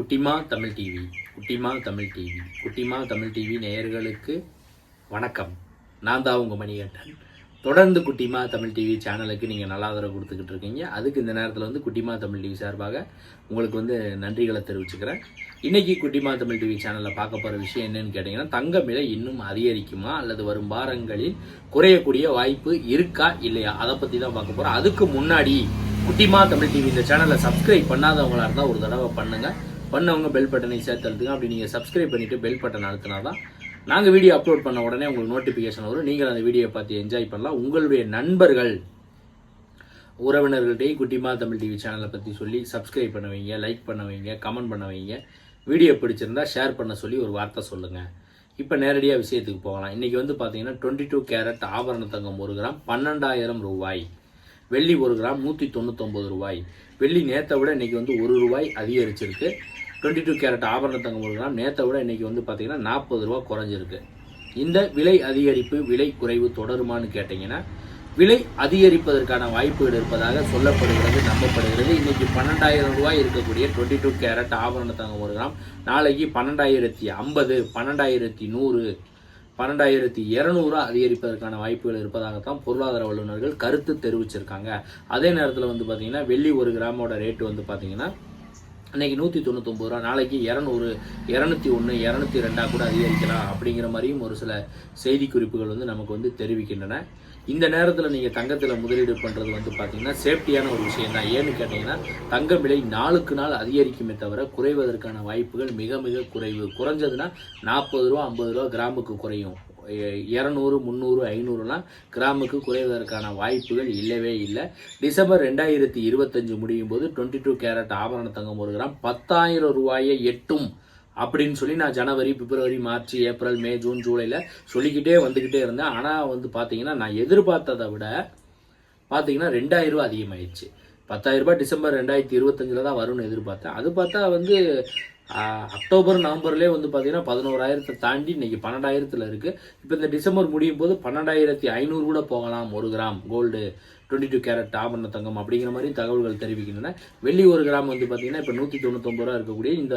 குட்டிமா தமிழ் டிவி குட்டிமா தமிழ் டிவி குட்டிமா தமிழ் டிவி நேயர்களுக்கு வணக்கம். நான் தான் உங்கள் மணிகண்டன். தொடர்ந்து குட்டிமா தமிழ் டிவி சேனலுக்கு நீங்கள் நல்ல ஆதரவு கொடுத்துக்கிட்டு இருக்கீங்க. அதுக்கு இந்த நேரத்தில் வந்து குட்டிமா தமிழ் டிவி சார்பாக உங்களுக்கு வந்து நன்றிகளை தெரிவிச்சுக்கிறேன். இன்றைக்கி குட்டிமா தமிழ் டிவி சேனலில் பார்க்க போகிற விஷயம் என்னன்னு கேட்டிங்கன்னா தங்க விலை இன்னும் அதிகரிக்குமா அல்லது வரும் வாரங்களில் குறையக்கூடிய வாய்ப்பு இருக்கா இல்லையா? அதை பற்றி தான் பார்க்க போகிறோம் அதுக்கு முன்னாடி குட்டிமா தமிழ் டிவி இந்த சேனலை சப்ஸ்கிரைப் பண்ணாதவங்களாக இருந்தால் ஒரு தடவை பண்ணுங்கள் பண்ணவங்க பெல் பட்டனை சேர்த்து அழுத்துங்க அப்படி நீங்கள் சப்ஸ்கிரைப் பண்ணிட்டு பெல் பட்டன் அழுத்தினா தான் நாங்கள் வீடியோ அப்லோட் பண்ண உடனே உங்களுக்கு நோட்டிஃபிகேஷன் வரும். நீங்கள் அந்த வீடியோவை பார்த்து என்ஜாய் பண்ணலாம். உங்களுடைய நண்பர்கள் உறவினர்கள்ட்டையும் குட்டிமா தமிழ் டிவி சேனலை பற்றி சொல்லி சப்ஸ்கிரைப் பண்ண வைங்க லைக் பண்ண வைங்க கமெண்ட் பண்ண வைங்க வீடியோ பிடிச்சிருந்தா ஷேர் பண்ண சொல்லி ஒரு வார்த்தை சொல்லுங்கள் இப்போ நேரடியாக விஷயத்துக்கு போகலாம். இன்றைக்கி வந்து பார்த்தீங்கன்னா டுவெண்ட்டி டூ கேரட் ஆபரண தங்கம் ஒரு கிராம் பன்னெண்டாயிரம் ரூபாய். வெள்ளி ஒரு கிராம் நூற்றி தொண்ணூத்தொம்பது ரூபாய். வெள்ளி நேற்றை விட இன்றைக்கி வந்து ஒரு ரூபாய் அதிகரிச்சிருக்கு. டுவெண்ட்டி டூ கேரட் ஆபரண தங்கம் ஒரு கிராம் நேற்றை விட இன்றைக்கி வந்து பார்த்தீங்கன்னா நாற்பது ரூபா குறைஞ்சிருக்கு. இந்த விலை அதிகரிப்பு விலை குறைவு தொடருமான்னு கேட்டிங்கன்னா விலை அதிகரிப்பதற்கான வாய்ப்புகள் இருப்பதாக சொல்லப்படுகிறது நம்பப்படுகிறது. இன்னைக்கு பன்னெண்டாயிரம் ரூபாய் இருக்கக்கூடிய டுவெண்ட்டி டூ கேரட் ஆபரண தங்கம் ஒரு கிராம் நாளைக்கு பன்னெண்டாயிரத்தி ஐம்பது பன்னெண்டாயிரத்தி நூறு பன்னெண்டாயிரத்தி இரநூறு அதிகரிப்பதற்கான வாய்ப்புகள் இருப்பதாகத்தான் பொருளாதார வல்லுநர்கள் கருத்து தெரிவிச்சிருக்காங்க. அதே நேரத்தில் வந்து பார்த்தீங்கன்னா வெள்ளி ஒரு கிராமோட ரேட்டு வந்து பார்த்தீங்கன்னா அன்றைக்கி நூற்றி தொண்ணூத்தொம்பது ரூபா நாளைக்கு இரநூறு இரநூத்தி ஒன்று இரநூத்தி ரெண்டாக கூட அதிகரிக்கலாம் அப்படிங்கிற மாதிரியும் ஒரு சில செய்தி குறிப்புகள் வந்து நமக்கு வந்து தெரிவிக்கின்றன. இந்த நேரத்தில் நீங்கள் தங்கத்தில் முதலீடு பண்ணுறது வந்து பார்த்தீங்கன்னா சேஃப்டியான ஒரு விஷயம் தான். ஏன்னு கேட்டிங்கன்னா தங்க விலை நாளுக்கு நாள் அதிகரிக்குமே தவிர குறைவதற்கான வாய்ப்புகள் மிக மிக குறைவு. குறைஞ்சதுன்னா நாற்பது ரூபா ஐம்பது ரூபா கிராமுக்கு குறையும். இரநூறு முந்நூறு ஐநூறுலாம் கிராமுக்கு குறைவதற்கான வாய்ப்புகள் இல்லவே இல்லை. டிசம்பர் ரெண்டாயிரத்தி இருபத்தஞ்சு முடியும் போது டுவெண்ட்டி டூ கேரட் ஆபரண தங்கம் ஒரு கிராம் பத்தாயிரம் ரூபாயை எட்டும் அப்படின்னு சொல்லி நான் ஜனவரி பிப்ரவரி மார்ச் ஏப்ரல் மே ஜூன் ஜூலையில் சொல்லிக்கிட்டே வந்துக்கிட்டே இருந்தேன். ஆனால் வந்து பார்த்தீங்கன்னா நான் எதிர்பார்த்ததை விட பார்த்தீங்கன்னா ரெண்டாயிரம் ரூபா அதிகமாயிடுச்சு. பத்தாயிரம் ரூபாய் டிசம்பர் ரெண்டாயிரத்தி இருபத்தஞ்சில் தான் வரும்னு எதிர்பார்த்தேன். அது பார்த்தா வந்து அக்டோபர் நவம்பர்லேயே வந்து பார்த்தீங்கன்னா பதினோராயிரத்தை தாண்டி இன்னைக்கு பன்னெண்டாயிரத்தில் இருக்குது இப்போ இந்த டிசம்பர் முடியும் போது பன்னெண்டாயிரத்தி ஐநூறு கூட போகலாம் ஒரு gram gold twenty two carat ஆபரண தங்கம் அப்படிங்கிற மாதிரி தகவல்கள் தெரிவிக்கின்றன. வெள்ளி ஒரு கிராம் வந்து பார்த்தீங்கன்னா இப்போ நூற்றி தொண்ணூத்தொம்பது ரூபா இருக்கக்கூடிய இந்த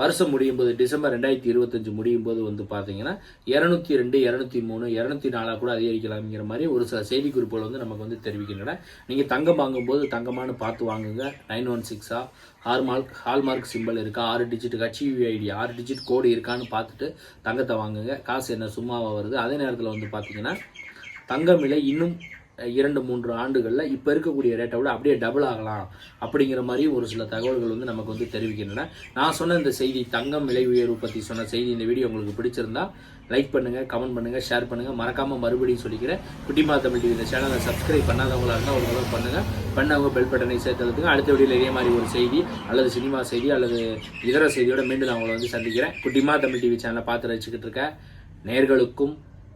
வருஷம் முடியும் போது டிசம்பர் ரெண்டாயிரத்தி இருபத்தஞ்சு முடியும் போது வந்து பார்த்தீங்கன்னா இரநூத்தி ரெண்டு இரநூத்தி மூணு இரநூத்தி நாலாக கூட அதிகரிக்கலாம்ங்கிற மாதிரி ஒரு சில செய்தி குறிப்புகள் வந்து நமக்கு வந்து தெரிவிக்கின்றன. நீங்கள் தங்கம் வாங்கும்போது தங்கமானு பார்த்து வாங்குங்க. நைன் ஒன் சிக்ஸா ஹால்மார்க் ஹால்மார்க் சிம்பிள் இருக்கா ஆறு டிஜிட் ஹச்இவி ஐடி ஆறு டிஜிட் கோடு இருக்கான்னு பார்த்துட்டு தங்கத்தை வாங்குங்க. காசு என்ன சும்மாவாக வருது. அதே நேரத்தில் வந்து பார்த்தீங்கன்னா தங்கம் விலை இன்னும் இரண்டு மூன்று ஆண்டுகளில் இப்போ இருக்கக்கூடிய ரேட்டை விட அப்படியே டபுள் ஆகலாம் அப்படிங்கிற மாதிரி ஒரு சில தகவல்கள் வந்து நமக்கு வந்து தெரிவிக்கின்றன. நான் சொன்ன இந்த செய்தி தங்கம் விலை உயர்வு பற்றி சொன்ன செய்தி இந்த வீடியோ உங்களுக்கு பிடிச்சிருந்தா லைக் பண்ணுங்கள் கமெண்ட் பண்ணுங்கள் ஷேர் பண்ணுங்கள் மறக்காமல் மறுபடியும் சொல்லிக்கிறேன். குட்டிமா தமிழ் டிவி இந்த சேனலை சப்ஸ்கிரைப் பண்ணாதவங்களா இருந்தால் ஒரு தடவை பண்ணுங்கள் பண்ணவங்க பெல் பட்டனை சேர்த்து அடுத்த வீடியோவில் இதே மாதிரி ஒரு செய்தி அல்லது சினிமா செய்தி அல்லது இதர செய்தியோட மீண்டும் நான் உங்களை வந்து சந்திக்கிறேன். குட்டிமா தமிழ் டிவி சேனலை பார்த்து ரசிச்சுக்கிட்டு இருக்க. நேர்களுக்கும்